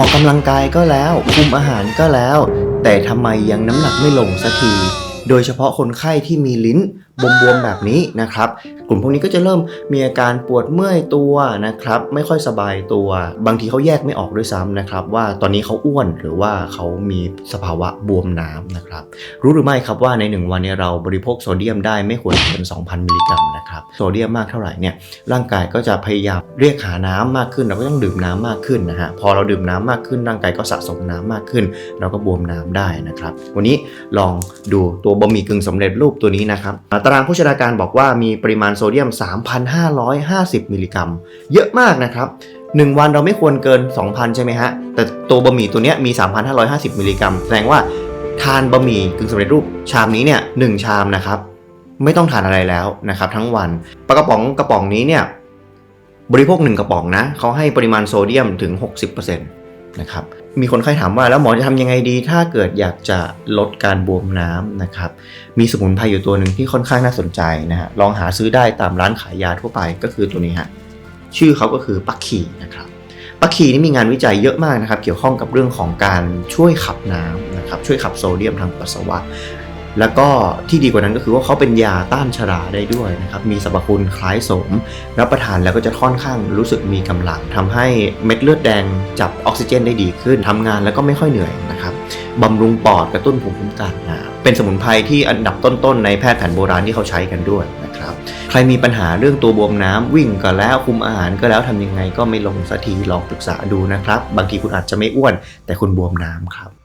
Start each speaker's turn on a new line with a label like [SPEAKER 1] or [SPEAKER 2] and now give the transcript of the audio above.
[SPEAKER 1] ออกกำลังกายก็แล้ว คุมอาหารก็แล้ว แต่ทำไมยังน้ำหนักไม่ลงสักที โดยเฉพาะคนไข้ที่มีลิ้นบวมๆแบบนี้นะครับ กลุ่มพวกนี้ก็จะเริ่มมีอาการปวดเมื่อยตัวนะครับ ไม่ค่อยสบายตัว บางทีเขาแยกไม่ออกด้วยซ้ำนะครับ ว่าตอนนี้เขาอ้วนหรือว่าเขามีสภาวะบวมน้ำนะครับ รู้หรือไม่ครับว่าใน 1 วันเนี้เราบริโภคโซเดียมได้ไม่ควรเกิน 2,000 มิลลิกรัมนะครับ โซเดียมมากเท่าไหร่เนี่ยร่างกายก็จะพยายามเรียกหาน้ำมากขึ้น เราก็ต้องดื่มน้ำมากขึ้นนะฮะพอเราดื่มน้ำมากขึ้นร่างกายก็สะสมน้ำมากขึ้น เราก็บวมน้ำได้นะครับ วันนี้ลองดูตัวัวบะหมี่กึ่งสำเร็จรูปตัวนี้นะครับตารางโภชนาการบอกว่ามีปริมาณโซเดียม 3,550 มิลลิกรัม เยอะมากนะครับ1 วันเราไม่ควรเกิน 2,000 ใช่ไหมฮะ แต่ตัวบะหมี่ตัวนี้ยมี 3,550 มิลลิกรัม แสดงว่าทานบะหมี่กึ่งสำเร็จรูปชามนี้เนี่ยหนึ่งชามนะครับ ไม่ต้องทานอะไรแล้วนะครับทั้งวันปลากระป๋องกระป๋องนี้เนี่ยบริโภค 1 กระป๋องนะเขาให้ปริมาณโซเดียมถึง 60% นะครับมีคนไข้ถามว่าแล้วหมอจะทำยังไงดี ถ้าเกิดอยากจะลดการบวมน้ำนะครับมีสมุนไพรอยู่ตัวหนึ่งที่ค่อนข้างน่าสนใจนะฮะลองหาซื้อได้ตามร้านขายยาทั่วไปก็คือตัวนี้ฮะชื่อเขาก็คือปักขีนะครับปักขีนี่มีงานวิจัยเยอะมากนะครับ เกี่ยวข้องกับเรื่องของการช่วยขับน้ำนะครับช่วยขับโซเดียมทางปัสสาวะ แล้วก็ที่ดีกว่านั้นก็คือว่าเขาเป็นยาต้านชราได้ด้วยนะครับ มีสรรพคุณคล้ายสม รับประทานแล้วก็จะค่อนข้างรู้สึกมีกำลังทำให้เม็ดเลือดแดงจับออกซิเจนได้ดีขึ้นทำงานแล้วก็ไม่ค่อยเหนื่อยนะครับบำรุงปอดกระตุ้นภูมิคุ้มกันนะเป็นสมุนไพรที่อันดับต้นๆในแพทย์แผนโบราณที่เขาใช้กันด้วยนะครับ ใครมีปัญหาเรื่องตัวบวมน้ำวิ่งก็แล้วคุมอาหารก็แล้วทำยังไงก็ไม่ลงสักทีลองปรึกษาดูนะครับ บางทีคุณอาจจะไม่อ้วน แต่คุณบวมน้ำครับ